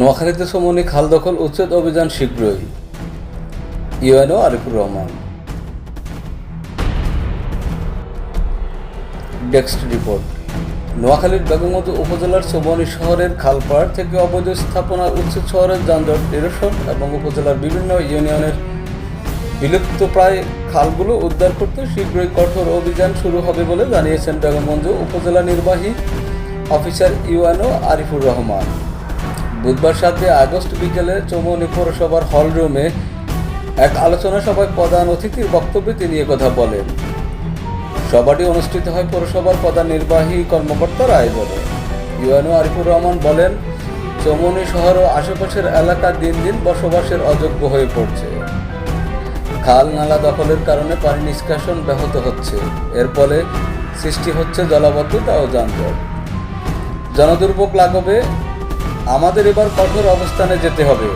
নোয়াখালীতে সমনি খাল দখল, উচ্ছেদ অভিযান শীঘ্রই। UNO Arifur Rahman. Desk report. নোয়াখালীর বেগমগঞ্জ উপজেলার সোবনী শহরের খালপাড় থেকে অবৈধ স্থাপনা উচ্ছেদ শহরের যানজট নিরসন এবং উপজেলার বিভিন্ন ইউনিয়নের বিলুপ্ত প্রায় খালগুলো উদ্ধার করতে শীঘ্রই কঠোর অভিযান শুরু হবে বলে জানিয়েছেন বেগমগঞ্জ উপজেলা নির্বাহী অফিসার ইউএনও আরিফুর রহমান। বুধবার সাতই আগস্ট বিকেলে চৌমনি পৌরসভার হলরুমে এক আলোচনা সভায় প্রধান অতিথির বক্তব্যে তিনি কথা বলেন। সভাটি অনুষ্ঠিত হয় পৌরসভার প্রধান নির্বাহী কর্মকর্তার আয়োজনে। ইউএনও আরিফুর রহমান বলেন চৌমনি শহর ও আশেপাশের এলাকা দিন দিন বসবাসের অযোগ্য হয়ে পড়ছে। খাল নালা দখলের কারণে পানি নিষ্কাশন ব্যাহত হচ্ছে। এর ফলে সৃষ্টি হচ্ছে জলাবদ্ধতা ও যানজট। জনদুর্ভোগ লাঘবে আমাদের এবার কঠোর অবস্থানে যেতে হবে।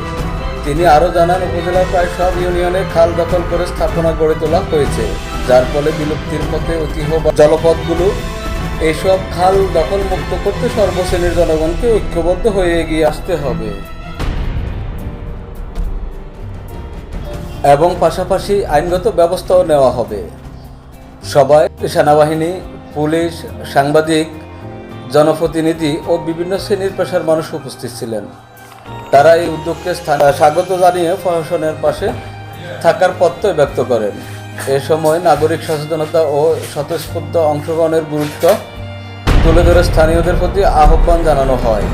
তিনি আরও জানান, উপজেলার প্রায় সব ইউনিয়নে খাল দখল করে স্থাপনা গড়ে তোলা হয়েছে, যার ফলে বিলুপ্তির পথে ঐতিহ্য জলপথগুলো। এইসব খাল দখল মুক্ত করতে সর্বশ্রেণীর জনগণকে ঐক্যবদ্ধ হয়ে এগিয়ে আসতে হবে। এবং পাশাপাশি আইনগত ব্যবস্থাও নেওয়া হবে। সবাই সেনাবাহিনী, পুলিশ, সাংবাদিক জনপ্রতিনিধি ও বিভিন্ন শ্রেণির পেশার মানুষ উপস্থিত ছিলেন। তারা এই উদ্যোগকে স্বাগত জানিয়ে প্রশাসনের পাশে থাকার প্রত্যয় ব্যক্ত করেন। এ সময় নাগরিক সচেতনতা ও স্বতঃস্ফূর্ত অংশগ্রহণের গুরুত্ব তুলে ধরে স্থানীয়দের প্রতি আহ্বান জানানো হয়।